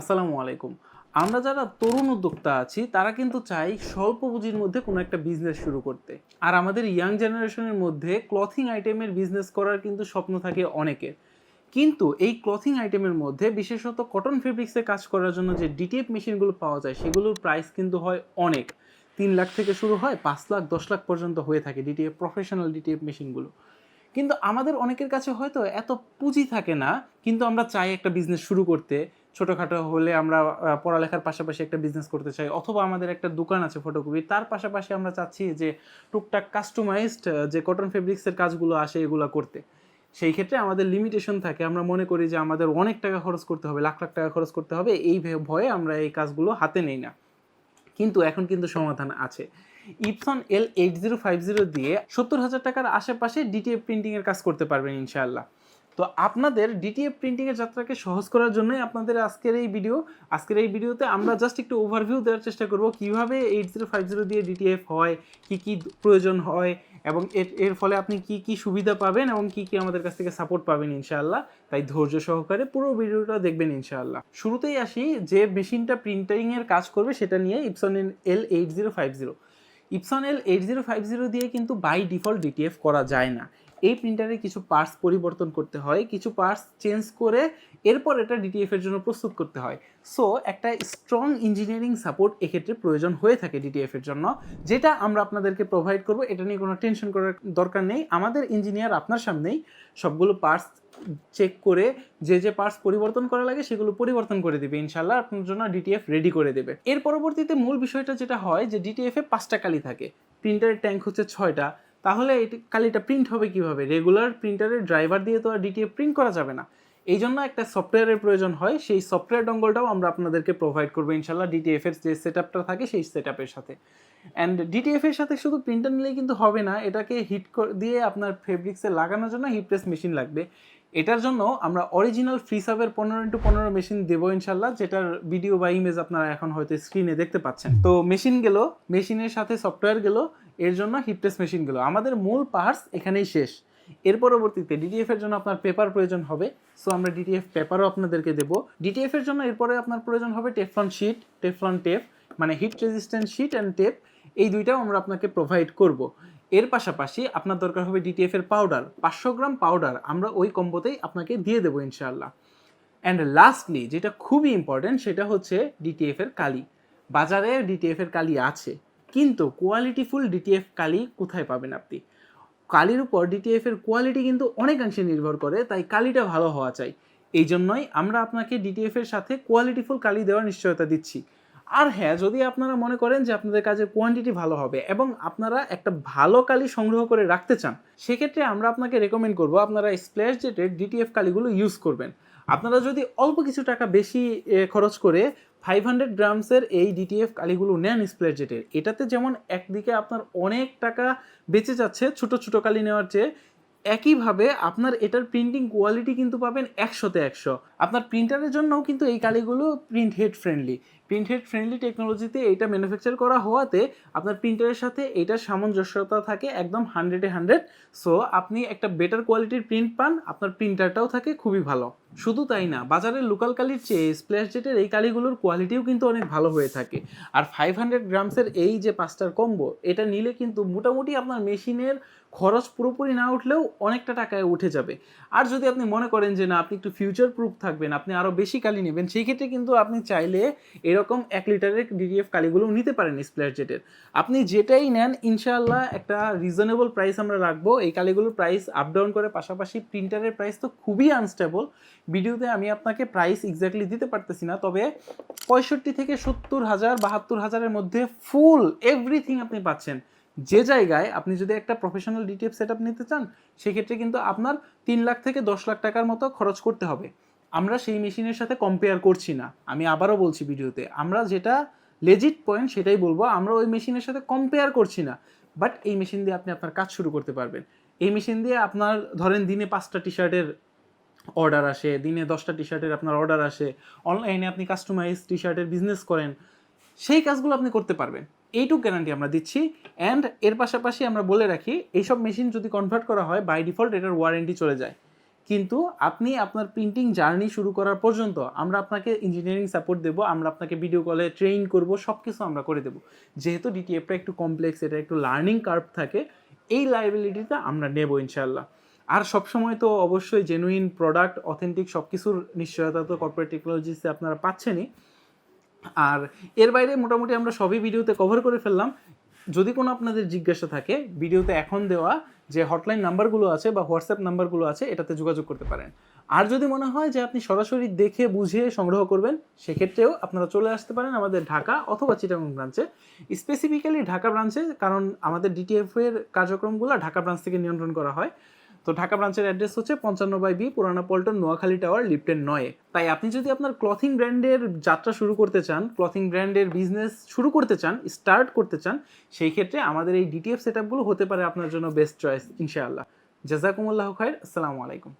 আসসালামু আলাইকুম। আমরা যারা তরুণ উদ্যোক্তা আছি, তারা কিন্তু চাই স্বল্প পুঁজির মধ্যে কোনো একটা বিজনেস শুরু করতে। আর আমাদের ইয়াং জেনারেশনের মধ্যে ক্লথিং আইটেমের বিজনেস করার কিন্তু স্বপ্ন থাকে অনেকের। কিন্তু এই ক্লথিং আইটেমের মধ্যে বিশেষত কটন ফেব্রিক্সে কাজ করার জন্য যে ডিটিএফ মেশিনগুলো পাওয়া যায়, সেগুলোর প্রাইস কিন্তু হয় অনেক। তিন লাখ থেকে শুরু হয়, পাঁচ লাখ, দশ লাখ পর্যন্ত হয়ে থাকে ডিটিএফ প্রফেশনাল ডিটিএফ মেশিনগুলো কিন্তু আমাদের অনেকের কাছে হয়তো এত পুঁজি থাকে না, কিন্তু আমরা চাই একটা বিজনেস শুরু করতে। ছোটোখাটো হলে আমরা পড়ালেখার পাশাপাশি একটা বিজনেস করতে চাই, অথবা আমাদের একটা দোকান আছে ফটোকপি তার পাশাপাশি আমরা চাচ্ছি যে টুকটাক কাস্টমাইজড যে কটন ফেব্রিক্সের কাজগুলো আসে এগুলো করতে। সেই ক্ষেত্রে আমাদের লিমিটেশন থাকে, আমরা মনে করি যে আমাদের অনেক টাকা খরচ করতে হবে, লাখ লাখ টাকা খরচ করতে হবে, এই ভয়ে আমরা এই কাজগুলো হাতে নেই না। কিন্তু এখন কিন্তু সমাধান আছে। Epson L eight zero five zero দিয়ে সত্তর হাজার টাকার আশেপাশে ডিটিএফ প্রিন্টিংয়ের কাজ করতে পারবেন ইনশাআল্লাহ। তো আপনাদের ডিটিএফ প্রিন্টিংয়ের যাত্রাকে সহজ করার জন্যই আপনাদের আজকের এই ভিডিও আজকের এই ভিডিওতে আমরা জাস্ট একটু ওভারভিউ দেওয়ার চেষ্টা করব কীভাবে এইট জিরো ফাইভ জিরো দিয়ে ডিটিএফ হয়, কি কি প্রয়োজন হয়, এবং এর এর ফলে আপনি কি কি সুবিধা পাবেন এবং কি কি আমাদের কাছ থেকে সাপোর্ট পাবেন ইনশাআল্লাহ। তাই ধৈর্য সহকারে পুরো ভিডিওটা দেখবেন ইনশাআল্লাহ। শুরুতেই আসি যে মেশিনটা প্রিন্টিংয়ের কাজ করবে সেটা নিয়ে Epson L eight zero five zero Epson L eight zero five zero দিয়ে কিন্তু বাই ডিফল্ট ডিটিএফ করা যায় না। এই প্রিন্টারে কিছু পার্টস পরিবর্তন করতে হয়, কিছু পার্টস চেঞ্জ করে এরপর এটা ডিটিএফ এর জন্য প্রস্তুত করতে হয়। সো একটা স্ট্রং ইঞ্জিনিয়ারিং সাপোর্ট এক্ষেত্রে প্রয়োজন হয়ে থাকে ডিটিএফ এর জন্য, যেটা আমরা আপনাদেরকে প্রোভাইড করব। এটা নিয়ে কোনো টেনশন করার দরকার নেই। আমাদের ইঞ্জিনিয়ার আপনার সামনেই সবগুলো পার্টস চেক করে যে যে পার্টস পরিবর্তন করা লাগে সেগুলো পরিবর্তন করে দেবে। ইনশাল্লাহ আপনার জন্য ডিটিএফ রেডি করে দেবে। এর পরবর্তীতে মূল বিষয়টা যেটা হয় যে ডিটিএফ পাঁচটা কালি থাকে। প্রিন্টারের ট্যাঙ্ক হচ্ছে ছয়টা। তাহলে এটি কালিটা প্রিন্ট হবে কীভাবে? রেগুলার প্রিন্টারের ড্রাইভার দিয়ে তো আর ডিটিএফ প্রিন্ট করা যাবে না। এই জন্য একটা সফটওয়্যারের প্রয়োজন হয়, সেই সফটওয়্যার ডঙ্গলটাও আমরা আপনাদেরকে প্রোভাইড করব ইনশাল্লাহ ডিটিএফ এর যে সেট আপটা থাকে, সেই সেট আপের সাথে। অ্যান্ড ডিটিএফ এর সাথে শুধু প্রিন্টার নিলেই কিন্তু হবে না, এটাকে হিট দিয়ে আপনার ফেব্রিক্সে লাগানোর জন্য হিট প্রেস মেশিন লাগবে। এটার জন্য আমরা অরিজিনাল ফ্রি সাবের পনেরো ইন্টু পনেরো মেশিন দেবো ইনশাল্লাহ যেটার ভিডিও বা ইমেজ আপনারা এখন হয়তো স্ক্রিনে দেখতে পাচ্ছেন। তো মেশিন গেল মেশিনের সাথে সফটওয়্যার গেল এর জন্য হিটপ্রেস মেশিন গেল। আমাদের মূল পার্টস এখানেই শেষ। এর পরবর্তীতে ডিটিএফ এর জন্য আপনার পেপার প্রয়োজন হবে। সো আমরা ডিটিএফ পেপারও আপনাদেরকে দেবো। ডিটিএফ এর জন্য এরপরে আপনার প্রয়োজন হবে টেফলন শিট টেফলন টেপ মানে heat resistant sheet and tape এই দুইটাও আমরা আপনাকে প্রোভাইড করব। এর পাশাপাশি আপনার দরকার হবে ডিটিএফ এর পাউডার পাঁচশো গ্রাম পাউডার আমরা ওই কম্বোতেই আপনাকে দিয়ে দেবো ইনশাআল্লাহ। অ্যান্ড লাস্টলি যেটা খুবই ইম্পর্টেন্ট সেটা হচ্ছে ডিটিএফ এর কালি। বাজারে ডিটিএফ এর কালি আছে। কিন্তু কোয়ালিটিফুল ডিটিএফ কালি কোথায় পাবেন আপনি? কালির উপর ডিটিএফ এর কোয়ালিটি কিন্তু অনেকাংশে নির্ভর করে, তাই কালিটা ভালো হওয়া চাই। এই জন্যই আমরা আপনাকে ডিটিএফ এর সাথে কোয়ালিটিফুল কালি দেওয়ার নিশ্চয়তা দিচ্ছি। আর হ্যাঁ যদি আপনারা মনে করেন যে আপনাদের কাজের কোয়ান্টিটি ভালো হবে এবং আপনারা একটা ভালো কালি সংগ্রহ করে রাখতে চান, সেক্ষেত্রে আমরা আপনাকে রেকমেন্ড করব আপনারা স্প্ল্যাশ জেটের ডিটিএফ কালিগুলো ইউজ করবেন। আপনারা যদি অল্প কিছু টাকা বেশি খরচ করে ফাইভ হান্ড্রেড গ্রামসের এই ডিটিএফ কালিগুলো নেন স্প্লেট এটাতে যেমন একদিকে আপনার অনেক টাকা বেঁচে যাচ্ছে, ছোটো ছোটো কালি নেওয়ার চেয়ে একইভাবে আপনার এটার প্রিন্টিং কোয়ালিটি কিন্তু পাবেন একশোতে একশো। আপনার প্রিন্টারের জন্যও কিন্তু এই কালিগুলো print head friendly print head friendly টেকনোলজিতে এটা ম্যানুফ্যাকচার করা হওয়াতে আপনার প্রিন্টারের সাথে এটার সামঞ্জস্যতা থাকে একদম হান্ড্রেডে হান্ড্রেড সো আপনি একটা বেটার কোয়ালিটির প্রিন্ট পান, আপনার প্রিন্টারটাও থাকে, খুবই ভালো। শুধু তাই না, বাজারের লোকাল কালির চেয়ে স্প্ল্যাশ জেটের এই কালিগুলোর কোয়ালিটিও কিন্তু অনেক ভালো হয়ে থাকে। আর ফাইভ হান্ড্রেড গ্রামসের এই যে পাঁচটার কম্বো এটা নিলে কিন্তু মোটামুটি আপনার মেশিনের খরচ পুরোপুরি না উঠলেও অনেকটা টাকায় উঠে যাবে। আর যদি আপনি মনে করেন যে না, আপনি একটু ফিউচার প্রুফ থাকবেন, আপনি আরও বেশি কালি নেবেন, সেই ক্ষেত্রে কিন্তু আপনি চাইলে এরকম এক লিটারের ডিডিএফ কালিগুলো নিতে পারেন স্প্ল্যাশ জেটের আপনি যেটাই নেন, ইনশাআল্লাহ একটা রিজনেবল প্রাইস আমরা রাখব। এই কালিগুলোর প্রাইস আপ ডাউন করে পাশাপাশি প্রিন্টারের প্রাইস তো খুবই আনস্টেবল ভিডিওতে আমি আপনাকে প্রাইস এক্স্যাক্টলি দিতে পারতেছি না, তবে পঁয়ষট্টি থেকে সত্তর হাজার, বাহাত্তর হাজারের মধ্যে ফুল এভরিথিং আপনি পাচ্ছেন। যে জায়গায় আপনি যদি একটা প্রফেশনাল ডিটিএফ সেট আপ নিতে চান, সেক্ষেত্রে কিন্তু আপনার তিন লাখ থেকে দশ লাখ টাকার মতো খরচ করতে হবে। আমরা সেই মেশিনের সাথে কম্পেয়ার করছি না। আমি আবারও বলছি ভিডিওতে, আমরা যেটা লেজিট পয়েন্ট সেটাই বলব, আমরা ওই মেশিনের সাথে কম্পেয়ার করছি না। বাট এই মেশিন দিয়ে আপনি আপনার কাজ শুরু করতে পারবেন। এই মেশিন দিয়ে আপনার, ধরেন দিনে পাঁচটা টি শার্টের অর্ডার আসে, দিনে দশটা টি শার্টের আপনার অর্ডার আসে অনলাইনে আপনি কাস্টমাইজ টি শার্টের বিজনেস করেন, সেই কাজগুলো আপনি করতে পারবেন। এইটুক গ্যারান্টি আমরা দিচ্ছি অ্যান্ড এর পাশাপাশি আমরা বলে রাখি, এইসব মেশিন যদি কনভার্ট করা হয় বাই ডিফল্ট এটার ওয়ারেন্টি চলে যায়। কিন্তু আপনি আপনার প্রিন্টিং জার্নি শুরু করার পর্যন্ত আমরা আপনাকে ইঞ্জিনিয়ারিং সাপোর্ট দেবো, আমরা আপনাকে ভিডিও কলে ট্রেন করব সব কিছু আমরা করে দেবো। যেহেতু ডিটিএফটা একটু কমপ্লেক্স এটা একটু লার্নিং কার্ভ থাকে, এই লাইবিলিটিটা আমরা নেব ইনশাল্লাহ আর সবসময় তো অবশ্যই জেনুইন প্রোডাক্ট অথেন্টিক সব কিছুর নিশ্চয়তা তো কর্পোরেট টেকনোলজিসে আপনারা পাচ্ছেনই। আর এর বাইরে মোটামুটি আমরা সবই ভিডিওতে কভার করে ফেললাম। যদি কোনো আপনাদের জিজ্ঞাসা থাকে, ভিডিওতে এখন দেওয়া যে হটলাইন নাম্বারগুলো আছে বা হোয়াটসঅ্যাপ নাম্বারগুলো আছে, এটাতে যোগাযোগ করতে পারেন। আর যদি মনে হয় যে আপনি সরাসরি দেখে, বুঝে সংগ্রহ করবেন, সেক্ষেত্রেও আপনারা চলে আসতে পারেন আমাদের ঢাকা অথবা চিটাগং ব্রাঞ্চে স্পেসিফিক্যালি ঢাকা ব্রাঞ্চে কারণ আমাদের ডিটিএফ এর কার্যক্রমগুলো ঢাকা ব্রাঞ্চ থেকে নিয়ন্ত্রণ করা হয়। তো ঢাকা ব্রাঞ্চের অ্যাড্রেস হচ্ছে পঞ্চান্ন বাই বি পুরানা পল্টন, নোয়াখালী টাওয়ার লিফটেন নয়ে। তাই আপনি যদি আপনার ক্লথিং ব্র্যান্ডের যাত্রা শুরু করতে চান ক্লথিং ব্র্যান্ডের বিজনেস শুরু করতে চান স্টার্ট করতে চান, সেই ক্ষেত্রে আমাদের এই ডিটিএফ সেট হতে পারে আপনার জন্য বেস্ট চয়েস ইনশাআল্লাহ। জাজাকুমুল্লাহ খায়ের আসসালামু আলাইকুম।